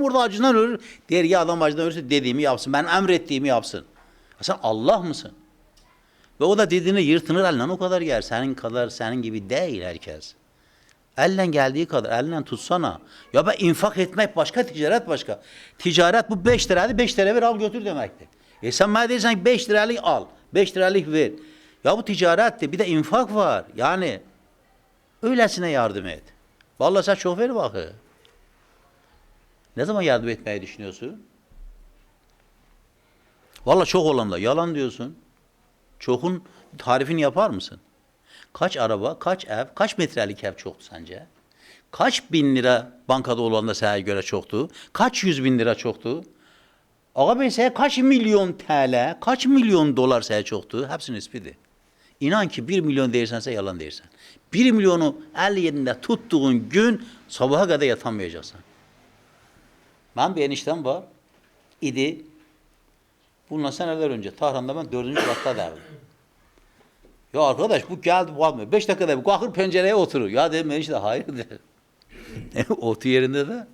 Burada acından ölür. Der ya adam acından ölürse dediğimi yapsın. Ben emrettiğimi yapsın. Ya sen Allah mısın? Ve o da dediğini yırtınır elinden o kadar yer. Senin kadar senin gibi değil herkes. Elden geldiği kadar elinden tutsana. Ya ben infak etmek başka, ticaret başka. Ticaret bu 5 liraydı 5 lira ver al götür demektir. E sen bana dersen ki 5 liralık al. 5 liralık ver. Ya bu ticaretti. Bir de infak var. Yani öylesine yardım et. Vallahi sen şoför bakı. Ne zaman yardım etmeyi düşünüyorsun? Vallahi çok olanla yalan diyorsun. Çokun tarifini yapar mısın? Kaç araba, kaç ev, kaç metrelik ev çoktu sence? Kaç bin lira bankada olan da sana göre çoktu? Kaç yüz bin lira çoktu? Ağa bey sana kaç milyon TL, kaç milyon dolar sana çoktu? Hepsini ispidi. İnan ki bir milyon değilsense yalan değilsen. Bir milyonu el yerinde tuttuğun gün sabaha kadar yatamayacaksın. Ben bir eniştem var. idi. Bundan seneler önce Tahran'da ben dördüncü katta derdim. Ya arkadaş bu geldi bu almıyor. Beş dakikada bir kalkır pencereye oturur. Ya dedim enişte hayır de. Otu yerinde de.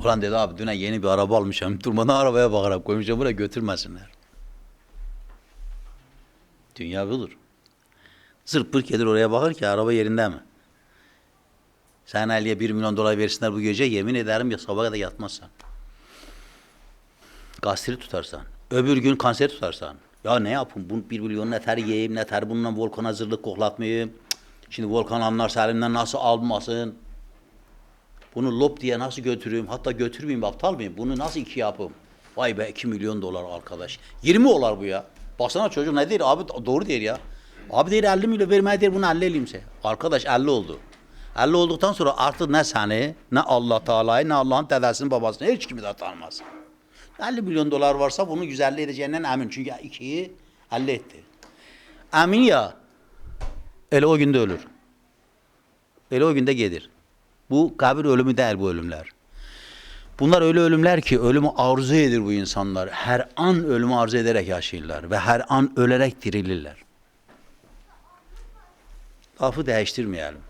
Ulan dedi abi düne yeni bir araba almışım. Durmadan arabaya bakarak koymuşum buraya götürmesinler. Dünya budur. Zırt gelir oraya bakar ki araba yerinde mi? Sen Ali'ye bir milyon dolar versinler bu gece yemin ederim ya sabaha kadar yatmazsan. Gastrit tutarsan. Öbür gün kanser tutarsan. Ya ne yapayım? Bu bir milyon neter yiyeyim, neter bununla volkan hazırlık koklatmayayım. Şimdi volkan anlarsa elimden nasıl almasın? Bunu lop diye nasıl götüreyim? Hatta götürmeyeyim, aptal mıyım? Bunu nasıl iki yapayım? Vay be 2 milyon dolar arkadaş. 20 olar bu ya. Baksana çocuk ne der abi doğru der ya. Abi der 50 milyon vermeye der bunu 50 elimse. Arkadaş 50 oldu. 50 olduktan sonra artık ne seni, ne Allah Teala'yı, ne Allah'ın dedesini, babasını hiç kimi de tanımaz. 50 milyon dolar varsa bunu güzelliği edeceğinden emin. Çünkü ikiyi halletti. Emin ya, ele o günde ölür. Ele o günde gelir. Bu kabir ölümü değil bu ölümler. Bunlar öyle ölümler ki ölümü arzu edir bu insanlar. Her an ölümü arzu ederek yaşayırlar ve her an ölerek dirilirler. Lafı değiştirmeyelim.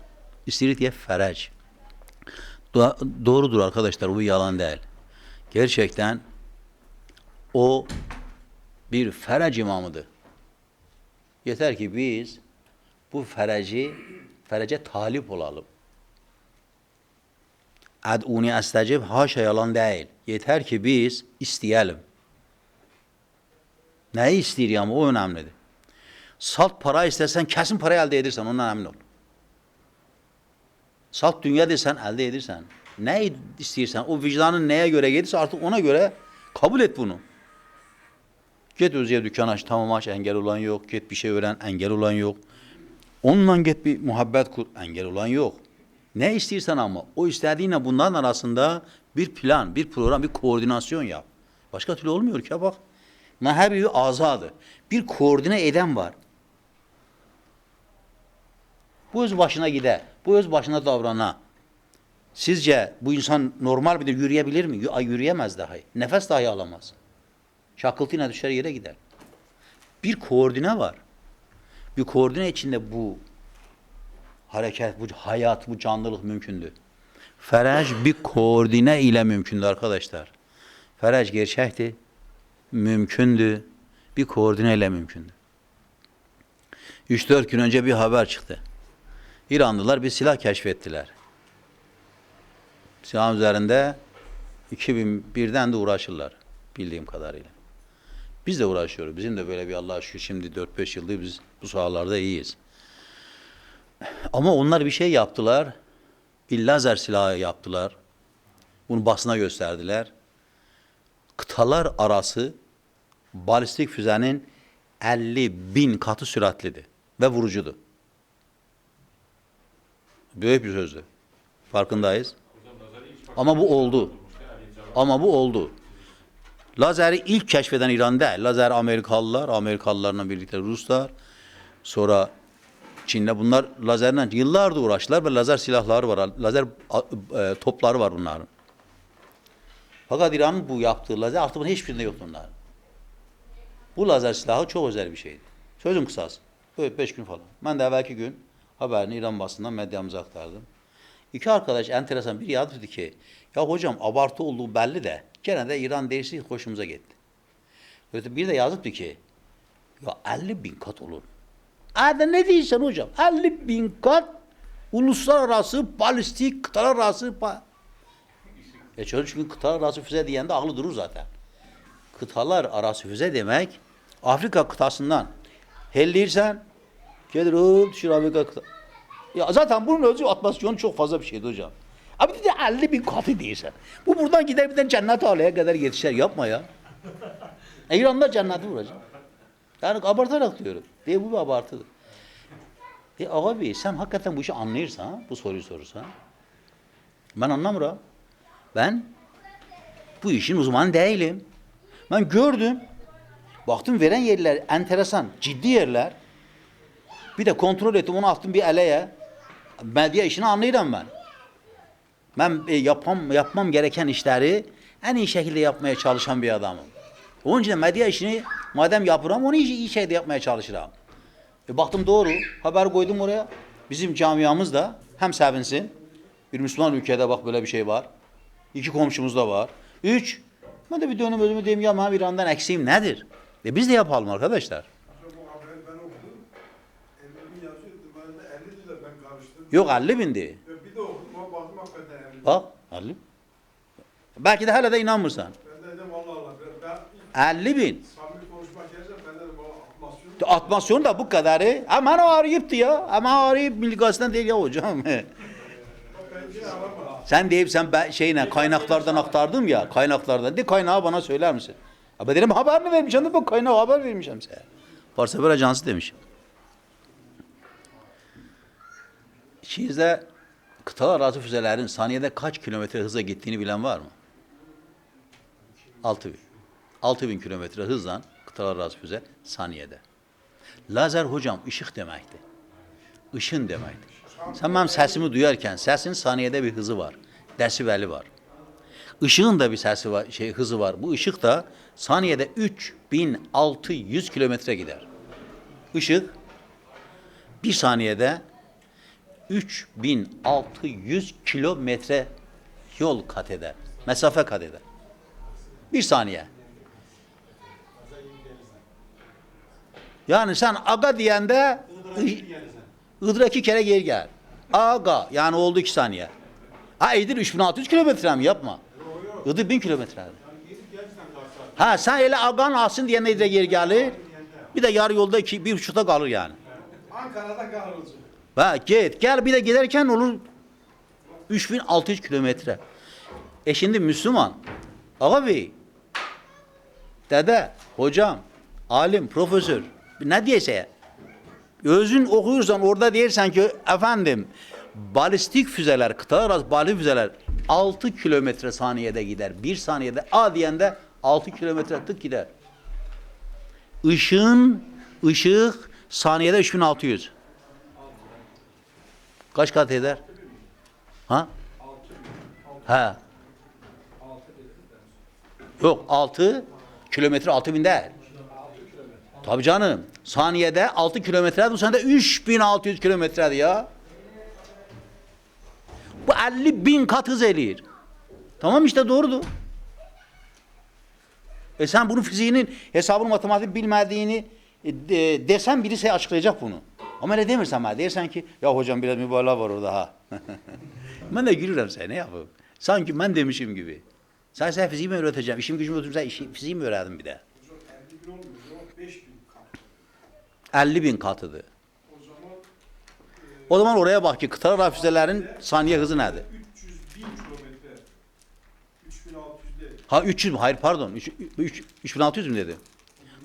İstirit ye ferec. Do- doğrudur arkadaşlar bu yalan değil. Gerçekten o bir ferec imamıdır. Yeter ki biz bu fereci, ferece talip olalım. Ad'uni estecib haşa yalan değil. Yeter ki biz isteyelim. Neyi istiyor ama o önemlidir. Salt para istesen kesin para elde edirsen ondan emin ol. Salt dünya desen elde edirsen. Ne istiyorsan o vicdanın neye göre gelirse artık ona göre kabul et bunu. Git özeye dükkan aç tamam aç engel olan yok. Git bir şey öğren engel olan yok. Onunla git bir muhabbet kur engel olan yok. Ne istiyorsan ama o istediğinle bunların arasında bir plan, bir program, bir koordinasyon yap. Başka türlü olmuyor ki bak. Mehebi azadı. Bir koordine eden var. Bu öz başına gider. Bu öz başına davrana. Sizce bu insan normal bir de yürüyebilir mi? Ay yürüyemez dahi. Nefes dahi alamaz. Şakıltıyla düşer yere gider. Bir koordine var. Bir koordine içinde bu hareket, bu hayat, bu canlılık mümkündür. Feraj bir koordine ile mümkündür arkadaşlar. Feraj gerçekti, mümkündü, bir koordine ile mümkündü. 3-4 gün önce bir haber çıktı. İranlılar bir silah keşfettiler. Silahın üzerinde 2001'den de uğraşırlar bildiğim kadarıyla. Biz de uğraşıyoruz. Bizim de böyle bir Allah'a şükür şimdi 4-5 yıldır biz bu sahalarda iyiyiz. Ama onlar bir şey yaptılar. Bir lazer silahı yaptılar. Bunu basına gösterdiler. Kıtalar arası balistik füzenin 50 bin katı süratlidir ve vurucudu. Büyük bir sözdü. Farkındayız. Ama bu oldu. Ama bu oldu. Lazeri ilk keşfeden İran değil. Lazer Amerikalılar, Amerikalılarla birlikte Ruslar. Sonra Çin'de bunlar lazerle yıllardır uğraştılar ve lazer silahları var. Lazer e, topları var bunların. Fakat İran'ın bu yaptığı lazer artık bunun hiçbirinde yok bunların. Bu lazer silahı çok özel bir şeydi. Sözüm kısası. Böyle beş gün falan. Ben de evvelki gün haberini İran basından medyamıza aktardım. İki arkadaş enteresan bir yazdı dedi ki ya hocam abartı olduğu belli de gene de İran dersi hoşumuza gitti. Öte bir de yazıptı ki ya 50 bin kat olur. Hadi ne diyorsun hocam? 50 bin kat uluslararası balistik kıtalar arası ba- e çocuk çünkü kıtalar arası füze diyende aklı durur zaten. Kıtalar arası füze demek Afrika kıtasından helliysen gelir hop düşür kıta. Ya zaten bunun özü atmasyonu çok fazla bir şeydi hocam. Abi bir de 50 bin katı değilsen. Bu buradan gider bir de cennet alaya kadar yetişer. Yapma ya. İran'da cenneti vuracak. Yani abartarak diyorum. Diye bu bir abartıdır. E abi sen hakikaten bu işi anlıyorsan, ha, bu soruyu sorursan. Ben anlamıyorum. Ben bu işin uzmanı değilim. Ben gördüm. Baktım veren yerler enteresan, ciddi yerler. Bir de kontrol ettim, onu attım bir eleye. Medya işini anlıyorum ben. Ben e, yapam, yapmam gereken işleri en iyi şekilde yapmaya çalışan bir adamım. Onun için medya işini madem yapıram, onu iyi, iyi şekilde yapmaya çalışırım. E, baktım doğru, haber koydum oraya. Bizim camiamız da hem sevinsin, bir Müslüman ülkede bak böyle bir şey var. İki komşumuz da var. Üç, ben de bir dönüm özümü diyeyim ya ben İran'dan eksiğim nedir? E biz de yapalım arkadaşlar. Hocam bu haberi ben okudum. 50 bin yazıyordu. Ben de 50 lira ben karıştırdım. Yok 50 bindi. Ve bir de okudum. ama Baktım hakikaten 50 bin. Bak 50. Belki de hala da inanmırsan. Ben de dedim Allah Allah. Ben, ben ilk 50 bin. samimi konuşmak gerekirse ben dedim bana atmasyon. Atmasyon da bu kadarı. Hemen o arayıptı ya. Hemen arayıp Milli değil ya hocam. Şey. Sen deyip sen ben şeyle kaynaklardan aktardım ya. Kaynaklardan. De kaynağı bana söyler misin? Abi dedim haber mi de Bu kaynağı haber vermişim size. Farsever Ajansı demiş. İçinizde kıtalar arası füzelerin saniyede kaç kilometre hıza gittiğini bilen var mı? 6000. 6000 kilometre hızla kıtalar arası füze saniyede. Lazer hocam ışık demekti. Işın demekti. Sen benim sesimi duyarken sesin saniyede bir hızı var. Desibeli var. Işığın da bir sesi var, şey hızı var. Bu ışık da saniyede 3600 kilometre gider. Işık bir saniyede 3600 kilometre yol kat eder. Mesafe kat eder. Bir saniye. Yani sen aga diyende Iğdır'a iki kere geri gel. Aga yani oldu iki saniye. Ha Eğdir 3600 kilometre mi yapma. Iğdır 1000 kilometre. Ha sen öyle agan alsın diye Eğdir'e geri gelir. Bir de yarı yolda iki, bir buçukta kalır yani. Ankara'da kahrolacak. Ha git gel bir de giderken olur 3600 kilometre. E şimdi Müslüman. Bey. Dede, hocam, alim, profesör. Ne diyese. Özün okuyorsan orada dersen ki efendim balistik füzeler, kıtalar arası balistik füzeler 6 kilometre saniyede gider. Bir saniyede A diyende 6 kilometre tık gider. Işığın, ışık saniyede 3600. Kaç kat eder? Ha? Ha. Yok 6 kilometre 6000 değil. Tabii canım. Saniyede 6 kilometre bu senede 3600 kilometredi ya. Bu 50 bin kat hız eləyir. Tamam işte doğrudur. E sen bunun fiziğinin hesabını matematik bilmediğini e, de, desen birisi açıklayacak bunu. Ama öyle demirsen bana dersen ki ya hocam biraz mübalağa var orada ha. ben de gülürüm sen ne yapayım. Sanki ben demişim gibi. Sen sen fiziği mi öğreteceğim? İşim öğreteceğim. Sen işi, fiziği mi öğrendin bir de? Hocam 50 bin olmuyor. O 5 bin kat. 50 bin katıdır. O zaman oraya bak ki kıtalar füzelerin saniye hızı nedir? 300 bin kilometre. 3600 değil. Ha 300 mü? Hayır pardon. 3, 3, 3600 mü dedi?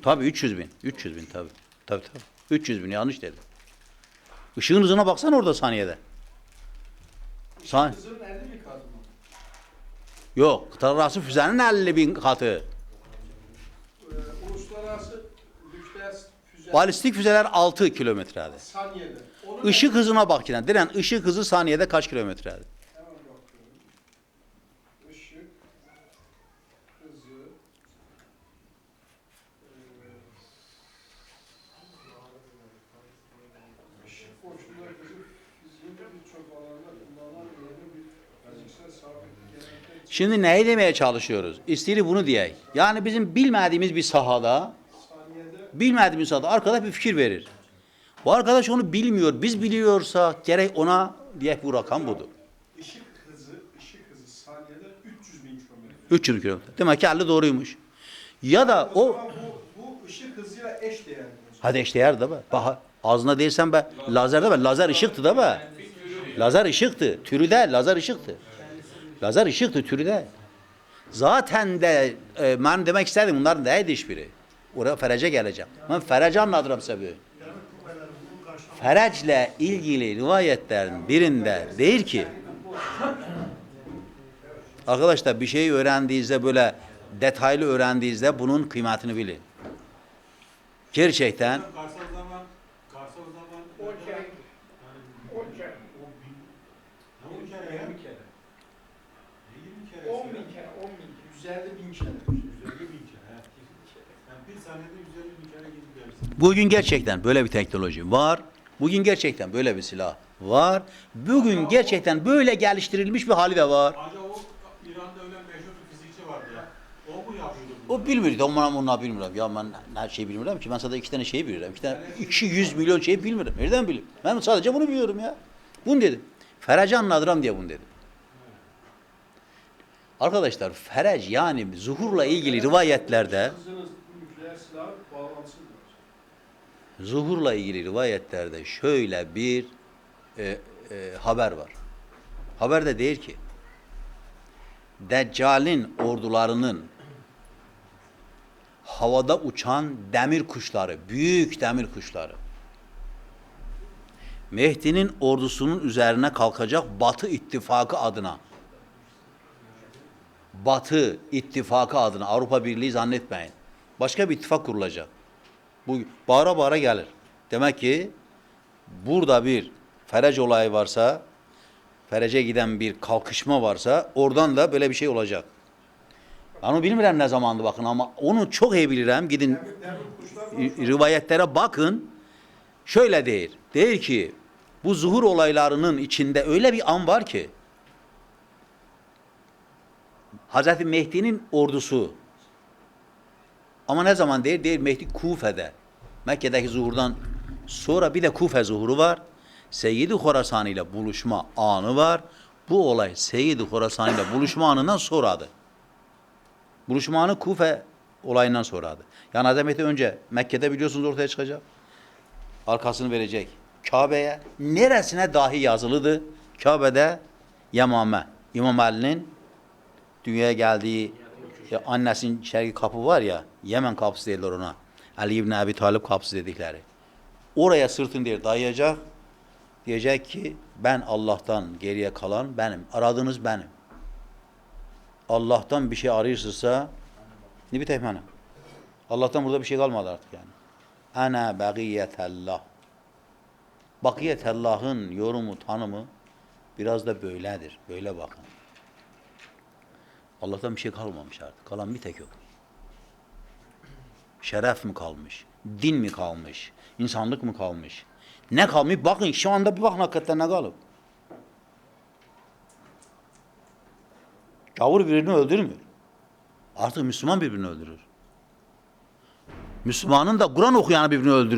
Tabii 300 bin. 300 bin tabii. Tabii tabii. 300 bin yanlış dedi. Işığın hızına baksana orada saniyede. San Hızının 50 bin katı mı? Yok. Kıtalar arası füzenin 50 bin katı. Ee, uluslararası Lüktes füze Balistik füzeler 6 kilometrede. saniyede. Işık hızına bak yine. Diren ışık hızı saniyede kaç kilometrede? Şimdi neyi demeye çalışıyoruz? İstiri bunu diyek. Yani bizim bilmediğimiz bir sahada, bilmediğimiz sahada arkadaş bir fikir verir. Bu arkadaş onu bilmiyor. Biz biliyorsa gerek ona diyek bu rakam budur. ışık hızı, ışık hızı saniyede 300 bin kilometre. 300 kilometre. Demek ki 50 doğruymuş. Ya da O o bu, bu ışık hızıyla eş değerli. hadi işte yer de be. Bak ağzına değilsen be. Lazer de be. Lazer ışıktı da be. Lazer ışıktı. Türü de lazer ışıktı. Lazer ışıktı türü de. Zaten de e, ben demek istedim bunların neydi hiçbiri. Oraya ferece geleceğim. Ben ferece anlatıram size. Ferecle ilgili rivayetlerin birinde değil ki Arkadaşlar bir şey öğrendiğinizde böyle detaylı öğrendiğinizde bunun kıymetini bilin. Gerçekten Karsal zaman, Karsal zaman 10 kere. 10 kere. Ne 10 kere ya? 20 kere. Ne 20 kere? 10 bin kere. 10 150 bin kere. 150 bin kere. he. Yani bir saniyede 150 bin kere gidip gelirsin. bugün gerçekten böyle bir teknoloji var. Bugün gerçekten böyle bir silah var. Bugün gerçekten böyle geliştirilmiş bir hali de var. Acaba o İran'da ölen meşhur bir fizikçi vardı ya. O mu yapıyordu bunu? O bilmiyor. Tamam onu bilmiyorum. Ya ben her şeyi bilmiyorum ki. Ben sadece iki tane şeyi biliyorum. İki tane 200 milyon şeyi bilmiyorum. Nereden bileyim? Ben sadece bunu biliyorum ya. Bunu dedim. Feracı anladıram diye bunu dedim. Arkadaşlar ferac yani zuhurla ilgili rivayetlerde zuhurla ilgili rivayetlerde şöyle bir e, e, haber var. Haber de değil ki. Deccal'in ordularının havada uçan demir kuşları, büyük demir kuşları. Mehdi'nin ordusunun üzerine kalkacak Batı ittifakı adına Batı ittifakı adına Avrupa Birliği zannetmeyin. Başka bir ittifak kurulacak. Bu bağıra bağıra gelir. Demek ki burada bir ferec olayı varsa, ferece giden bir kalkışma varsa oradan da böyle bir şey olacak. Ben onu bilmiyorum ne zamandı bakın ama onu çok iyi bilirim. Gidin rivayetlere bakın. Şöyle değil. Değil ki bu zuhur olaylarının içinde öyle bir an var ki Hazreti Mehdi'nin ordusu ama ne zaman değil? Değil Mehdi Kufe'de. Mekke'deki zuhurdan sonra bir de Kufe zuhuru var. Seyyid-i Horasan ile buluşma anı var. Bu olay Seyyid-i Horasan ile buluşma anından sonradı. Buluşma anı Kufe olayından sonradı. Yani Hazreti Mehdi önce Mekke'de biliyorsunuz ortaya çıkacak. Arkasını verecek. Kabe'ye neresine dahi yazılıdı? Kabe'de Yemame. İmam Ali'nin dünyaya geldiği ya annesinin şerki kapı var ya Yemen kapısı dediler ona. Ali İbni Abi Talib kapısı dedikleri. Oraya sırtını diye dayayacak. Diyecek ki ben Allah'tan geriye kalan benim. Aradığınız benim. Allah'tan bir şey arıyorsa ne bir benim. Allah'tan burada bir şey kalmadı artık yani. Ana bagiyetellah. Bakiyetellah'ın yorumu, tanımı biraz da böyledir. Böyle bakın. Allah'tan bir şey kalmamış artık. Kalan bir tek yok. Şeref mi kalmış? Din mi kalmış? İnsanlık mı kalmış? Ne kalmış? Bakın şu anda bir bakın hakikaten ne kalıp. Gavur birini öldürmüyor. Artık Müslüman birbirini öldürür. Müslümanın da Kur'an okuyanı birbirini öldürür.